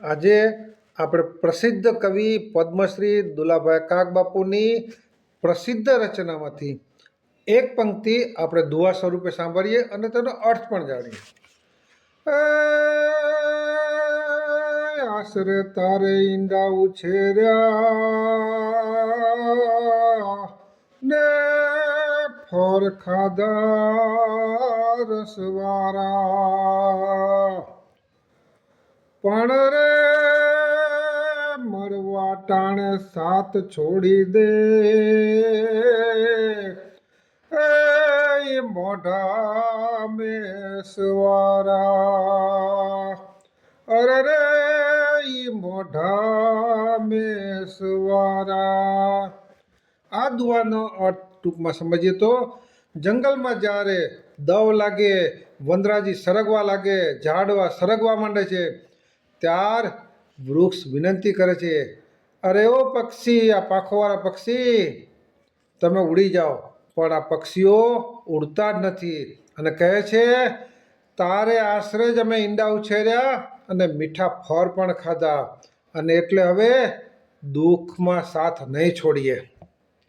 આજે આપણે પ્રસિદ્ધ કવિ પદ્મશ્રી દુલાભાઈ કાગબાપુની પ્રસિદ્ધ રચનામાંથી એક પંક્તિ આપણે દુઆ સ્વરૂપે સાંભળીએ અને તેનો અર્થ પણ જાણીએ. આશરે તારે ઈંડા ઉછેર્યા ને ફોર ખાધા રસવારા પણ રે, મરવા ટાણે સાત છોડી દે. એ મોઢા મેસવારા. અરે રે મોઢા મેસવારા. આ દુઆનો અર્થ ટૂંકમાં સમજીએ તો, જંગલમાં જ્યારે દવ લાગે, વનરાજી સરગવા લાગે, ઝાડવા સરગવા માંડે છે ત્યાર વૃક્ષ વિનંતી કરે છે. અરે ઓ પક્ષી, આ પાંખોવાળા પક્ષી, તમે ઉડી જાઓ. પણ આ પક્ષીઓ ઉડતા જ નથી. અને કહે છે, તારે આશરે જ અમે ઈંડા ઉછેર્યા અને મીઠા ફળ પણ ખાધા. અને એટલે હવે દુઃખમાં સાથ નહીં છોડીએ.